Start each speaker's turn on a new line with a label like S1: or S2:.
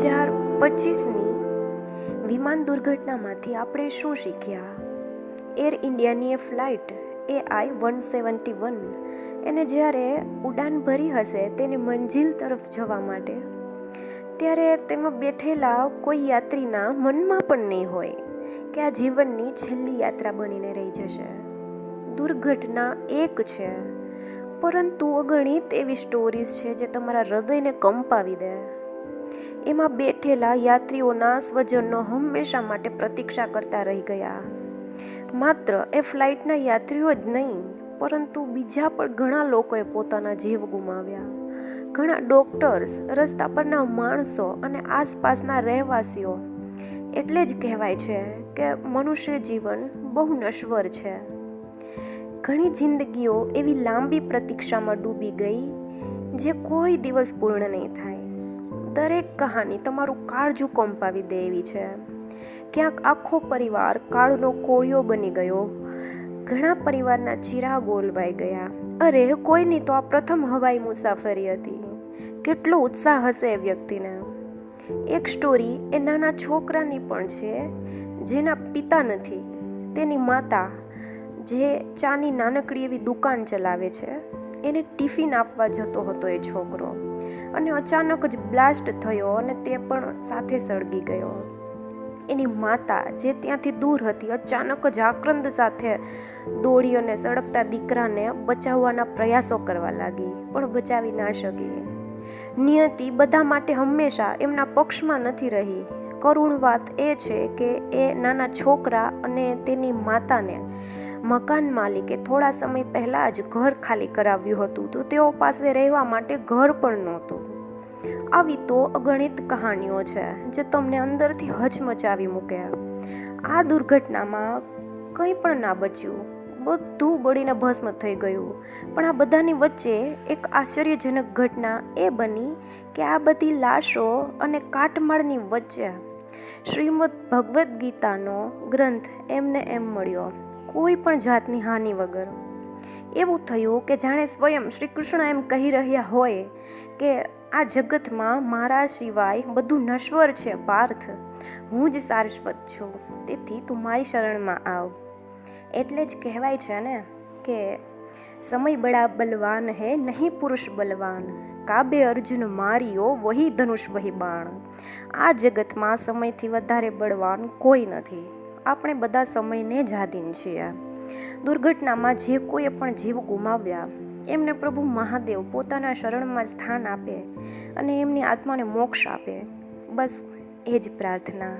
S1: હજાર પચીસની વિમાન દુર્ઘટનામાંથી આપણે શું શીખ્યા? એર ઇન્ડિયાની એ flight A I one seventy one એને જ્યારે ઉડાન ભરી હશે તેની મંજિલ તરફ જવા માટે, ત્યારે તેમાં બેઠેલા કોઈ યાત્રીના મનમાં પણ નહીં હોય કે આ જીવનની છેલ્લી યાત્રા બનીને રહી જશે. દુર્ઘટના એક છે, પરંતુ અગણિત એવી સ્ટોરીઝ છે જે તમારા હૃદયને કંપાવી દે. એમાં બેઠેલા યાત્રીઓના સ્વજનો હંમેશા માટે પ્રતીક્ષા કરતા રહી ગયા. માત્ર એ ફ્લાઇટના યાત્રીઓ જ નહીં, પરંતુ બીજા પણ ઘણા લોકોએ પોતાના જીવ ગુમાવ્યા. ઘણા ડોક્ટર્સ, રસ્તા પરના માણસો અને આસપાસના રહેવાસીઓ, એટલે જ કહેવાય છે કે મનુષ્ય જીવન બહુ નશ્વર છે. ઘણી જિંદગીઓ એવી લાંબી પ્રતીક્ષામાં ડૂબી ગઈ, જે કોઈ દિવસ પૂર્ણ નહીં થાય. દરેક કહાની તમારું કાળજું કંપાવી દે એવી છે. ક્યાંક આખો પરિવાર કાળનો કોળિયો બની ગયો. ઘણા પરિવારના ચીરા ગોલવાઈ ગયા. અરે, કોઈની તો આ પ્રથમ હવાઈ મુસાફરી હતી. કેટલો ઉત્સાહ હશે એ વ્યક્તિને. એક સ્ટોરી એ નાના છોકરાની પણ છે, જેના પિતા નથી. તેની માતા, જે ચાની નાનકડી એવી દુકાન ચલાવે છે. એને ટિફિન આપવા જતો હતો એ છોકરો. અને અચાનક જ બ્લાસ્ટ થયો અને તે પણ સાથે સળગી ગયો. એની માતા જે ત્યાંથી દૂર હતી અચાનક જ આક્રંદ સાથે દોડી અને સળગતા દીકરાને બચાવવાના પ્રયાસો કરવા લાગી, પણ બચાવી ના શકી. નિયતિ બધા માટે હંમેશા એમના પક્ષમાં નથી રહી. કરુણ વાત એ છે કે એ નાના છોકરા અને તેની માતાને મકાન માલિકે થોડા સમય પહેલાં જ ઘર ખાલી કરાવ્યું હતું, તો તેઓ પાસે રહેવા માટે ઘર પણ નહોતું. આવી તો અગણિત કહાનીઓ છે, જે તમને અંદરથી હચમચાવી મૂકે. આ દુર્ઘટનામાં કંઈ પણ ના બચ્યું. બધું બળીને ભસ્મ થઈ ગયું. પણ આ બધાની વચ્ચે એક આશ્ચર્યજનક ઘટના એ બની કે આ બધી લાશો અને કાટમાળની વચ્ચે શ્રીમદ ભગવદ્ ગીતાનો ગ્રંથ એમને એમ મળ્યો. કોઈ પણ જાતની હાનિ વગર. એવું થયું કે જાણે સ્વયં શ્રી કૃષ્ણ એમ કહી રહ્યા હોય કે આ જગતમાં મારા સિવાય બધું નશ્વર છે, પાર્થ. હું જ શાશ્વત છું. તેથી તું મારી શરણમાં આવ. એટલે જ કહેવાય છે ને કે સમય બડા બલવાન હે, નહીં પુરુષ બલવાન. કાબે અર્જુન માર્યો, વહી ધનુષ વહી બાણ. આ જગતમાં સમયથી વધારે બળવાન કોઈ નથી. આપણે બધા સમયને જ આધીન છીએ. દુર્ઘટનામાં જે કોઈએ પણ જીવ ગુમાવ્યા, એમને પ્રભુ મહાદેવ પોતાના શરણમાં સ્થાન આપે અને એમની આત્માને મોક્ષ આપે. બસ, એ જ પ્રાર્થના.